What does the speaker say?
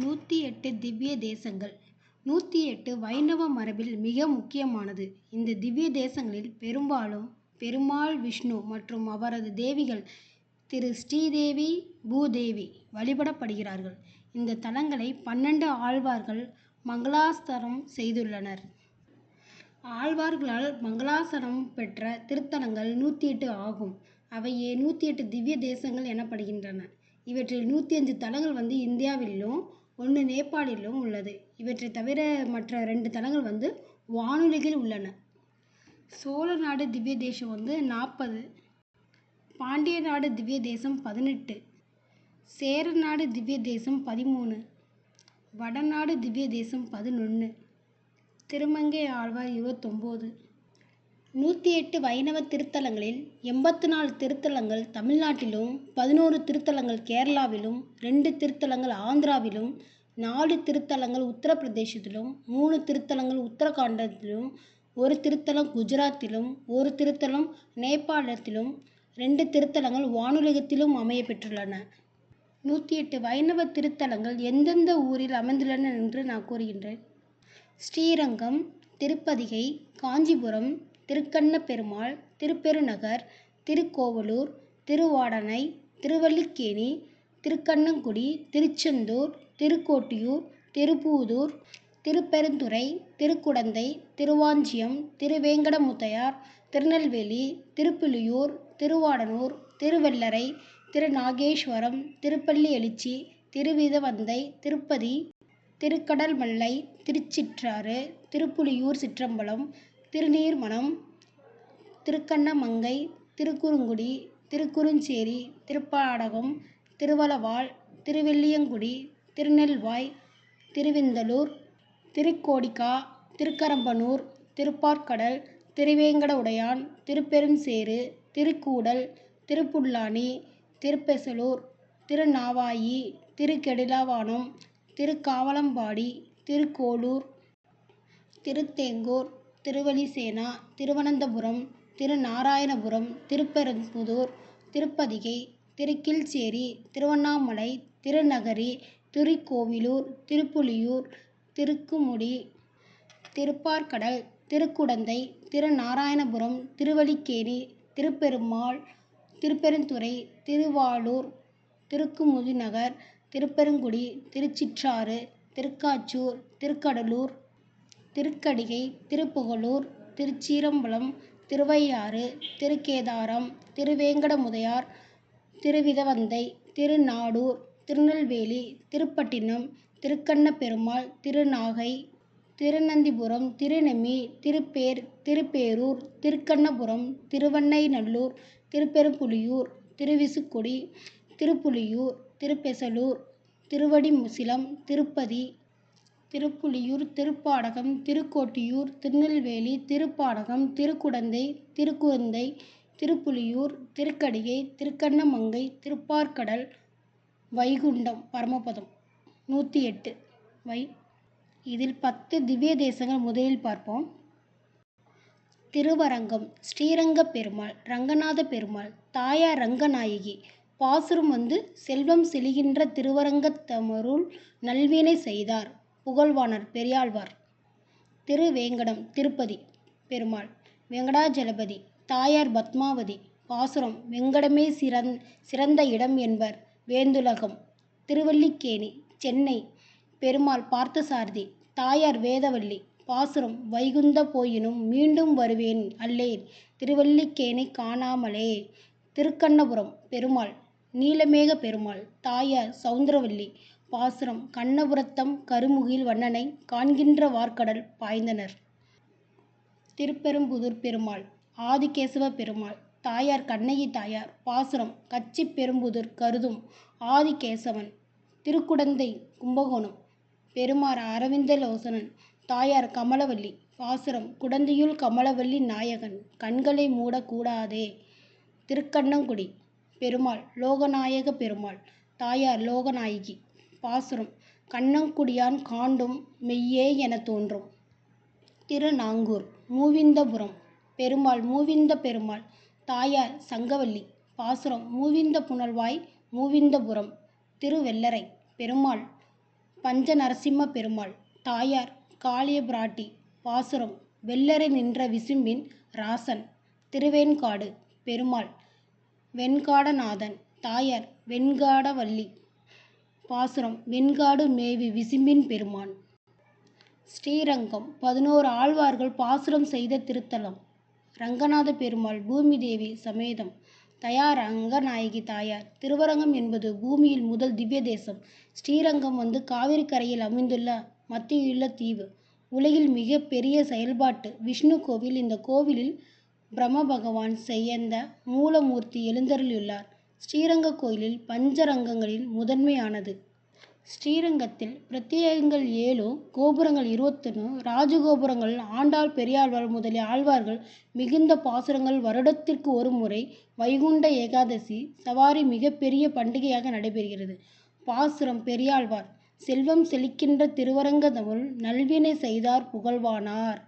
நூற்றி எட்டு திவ்ய தேசங்கள் நூற்றி எட்டு வைணவ மரபில் மிக முக்கியமானது. இந்த திவ்ய தேசங்களில் பெரும்பாலும் பெருமாள் விஷ்ணு மற்றும் அவரது தேவிகள் திரு ஸ்ரீதேவி பூதேவி வழிபடப்படுகிறார்கள். இந்த தலங்களை பன்னெண்டு ஆழ்வார்கள் மங்களாஸ்தரம் செய்துள்ளனர். ஆழ்வார்களால் மங்களாசனம் பெற்ற திருத்தலங்கள் நூற்றி எட்டு ஆகும். அவையே நூற்றி எட்டு திவ்ய தேசங்கள் எனப்படுகின்றன. இவற்றில் நூற்றி அஞ்சு தலங்கள் வந்து இந்தியாவிலும் ஒன்று நேபாளிலும் உள்ளது. இவற்றைத் தவிர மற்ற ரெண்டு தலங்கள் வந்து வானுலகில் உள்ளன. சோழ நாடு திவ்ய தேசம் வந்து நாற்பது. பாண்டிய நாடு திவ்ய தேசம் பதினெட்டு. சேர நாடு திவ்ய தேசம் பதிமூணு. வடநாடு திவ்ய தேசம் பதினொன்று திருமங்கை ஆழ்வார் இருபத்தொம்போது நூற்றி எட்டு வைணவ திருத்தலங்களில் எண்பத்து நாலு திருத்தலங்கள் தமிழ்நாட்டிலும் பதினொரு திருத்தலங்கள் கேரளாவிலும் ரெண்டு திருத்தலங்கள் ஆந்திராவிலும் நாலு திருத்தலங்கள் உத்தரப்பிரதேசத்திலும் மூணு திருத்தலங்கள் உத்தரகாண்டத்திலும் ஒரு திருத்தலம் குஜராத்திலும் ஒரு திருத்தலம் நேபாளத்திலும் ரெண்டு திருத்தலங்கள் வானுலகத்திலும் அமையப் பெற்றுள்ளன. நூற்றி எட்டு வைணவ திருத்தலங்கள் எந்தெந்த ஊரில் அமைந்துள்ளன என்று நான் கூறுகின்றேன். ஸ்ரீரங்கம் திருப்பதிகை காஞ்சிபுரம் திருக்கண்ணபெருமாள் திருப்பெருநகர் திருக்கோவலூர் திருவாடானை திருவல்லிக்கேணி திருக்கண்ணங்குடி திருச்செந்தூர் திருக்கோட்டியூர் திருப்பூதூர் திருப்பெருந்துறை திருக்குடந்தை திருவாஞ்சியம் திருவேங்கடமுத்தையார் திருநெல்வேலி திருப்புலியூர் திருவாடனூர் திருவெல்லரை திருநாகேஸ்வரம் திருப்பள்ளி எழுச்சி திருவிதவந்தை திருப்பதி திருக்கடல்மல்லை திருச்சிற்றாறு திருப்புலியூர் சிற்றம்பலம் திருநீர்மணம் திருக்கண்ணமங்கை திருக்குறுங்குடி திருக்குறுஞ்சேரி திருப்பாடகம் திருவலவால் திருவெள்ளியங்குடி திருநெல்வாய் திருவிந்தலூர் திருக்கோடிக்கா திருக்கரம்பனூர் திருப்பாற்கடல் திருவேங்கடவுடையான் திருப்பெருஞ்சேரு திருக்கூடல் திருப்புல்லானி திருப்பெசலூர் திருநாவாயி திருக்கெடிலாவானம் திருக்காவலம்பாடி திருக்கோளூர் திருத்தேங்கூர் திருவலிசேனா திருவனந்தபுரம் திருநாராயணபுரம் திருப்பெரும்புதூர் திருப்பதிகை திருக்கிழ்சேரி திருவண்ணாமலை திருநகரி திருக்கோவிலூர் திருப்புலியூர் திருக்குமுடி திருப்பாற்கடல் திருக்குடந்தை திருநாராயணபுரம் திருவல்லிக்கேணி திருப்பெருமாள் திருப்பெருந்துறை திருவாளூர் திருக்குமுதிநகர் திருப்பெருங்குடி திருச்சிற்றாறு திருக்காச்சூர் திருக்கடலூர் திருக்கடிகை திருப்புகலூர் திருச்சீரம்பலம் திருவையாறு திருக்கேதாரம் திருவேங்கடமுதையார் திருவிதவந்தை திருநாடூர் திருநெல்வேலி திருப்பட்டினம் திருக்கண்ணபெருமாள் திருநாகை திருநந்திபுரம் திருநெமி திருப்பேர் திருப்பேரூர் திருக்கண்ணபுரம் திருவெண்ணெய்நல்லூர் திருப்பெரும்புலியூர் திருவிசுக்குடி திருப்புலியூர் திருப்பெசலூர் திருவடிமுசிலம் திருப்பதி திருப்புலியூர் திருப்பாடகம் திருக்கோட்டியூர் திருநெல்வேலி திருப்பாடகம் திருக்குடந்தை திருக்குறுந்தை திருப்புலியூர் திருக்கடிகை திருக்கண்ணமங்கை திருப்பாற்கடல் வைகுண்டம் பரமபதம். நூற்றி எட்டு. வை. இதில் பத்து திவ்ய தேசங்கள் முதலில் பார்ப்போம். திருவரங்கம். ஸ்ரீரங்க பெருமாள் ரங்கநாத பெருமாள் தாயார் ரங்கநாயகி. பாசுரம் வந்து செல்வம் செழிகின்ற திருவரங்கத்தமருள் நல்வினை செய்தார். புகழ்வாணர் பெரியாழ்வார். திருவேங்கடம் திருப்பதி பெருமாள் வெங்கடாஜலபதி தாயார் பத்மாவதி பாசுரம் வெங்கடமே சிறந் சிறந்த இடம் என்பர் வேந்துலகம். திருவல்லிக்கேணி சென்னை பெருமாள் பார்த்தசாரதி தாயார் வேதவல்லி பாசுரம் வைகுந்த போயினும் மீண்டும் வருவேன் அல்லேன் திருவல்லிக்கேணி காணாமலே. திருக்கண்ணபுரம் பெருமாள் நீலமேக பெருமாள் தாயார் சவுந்தரவல்லி பாசுரம் கண்ணபுரத்தம் கருமுகில் வண்ணனை காண்கின்ற வார்க்கடல் பாய்ந்தனர். திருப்பெரும்புதூர் பெருமாள் ஆதிகேசவ பெருமாள் தாயார் கண்ணகி தாயார் பாசுரம் கச்சிப்பெரும்புதூர் கருதும் ஆதிகேசவன். திருக்குடந்தை கும்பகோணம் பெருமாள் அரவிந்தலோசனன் தாயார் கமலவல்லி பாசுரம் குடந்தையுள் கமலவல்லி நாயகன் கண்களை மூடக்கூடாதே திருக்கண்ணங்குடி பெருமாள் லோகநாயக பெருமாள் தாயார் லோகநாயகி பாசுரம் கண்ணங்குடியான் காண்டும் மெய்யே எனத் தோன்றும். திருநாங்கூர் மூவிந்தபுரம் பெருமாள் மூவிந்த பெருமாள் தாயார் சங்கவல்லி பாசுரம் மூவிந்த புனல்வாய் மூவிந்தபுரம். திருவெள்ளரை பெருமாள் பஞ்ச நரசிம்ம பெருமாள் தாயார் காளியபிராட்டி பாசுரம் வெள்ளரை நின்ற விசும்பின் ராசன் திருவெண்காடு பெருமாள் வெண்காடநாதன் தாயார் வெண்காடவல்லி பாசுரம் வெண்காடு மேவி விசும்பின் பெருமான். ஸ்ரீரங்கம் பதினோரு ஆழ்வார்கள் பாசுரம் செய்த திருத்தலம். ரங்கநாத பெருமாள் பூமி தேவி சமேதம். தயார் ரங்கநாயகி தாயார். திருவரங்கம் என்பது பூமியில் முதல் திவ்ய தேசம். ஸ்ரீரங்கம் வந்து காவிரி கரையில் அமைந்துள்ள மத்தியுள்ள தீவு உலகில் மிக பெரிய செயல்பாட்டு விஷ்ணு கோவில். இந்த கோவிலில் பிரம்ம பகவான் செய்யந்த மூலமூர்த்தி எழுந்தருளியுள்ளார். ஸ்ரீரங்க கோயிலில் பஞ்சரங்கங்களில் முதன்மையானது. ஸ்ரீரங்கத்தில் பிரத்யேகங்கள் ஏழு கோபுரங்கள் இருபத்தொன்று ராஜகோபுரங்கள் ஆண்டாள் பெரியாழ்வார் முதலிய ஆழ்வார்கள் மிகுந்த பாசுரங்கள் வருடத்திற்கு ஒரு முறை வைகுண்ட ஏகாதசி சவாரி மிகப்பெரிய பண்டிகையாக நடைபெறுகிறது. பாசுரம் பெரியாழ்வார் செல்வம் செழிக்கின்ற திருவரங்கதமுள் நல்வினை செய்தார் புகழ்வானார்.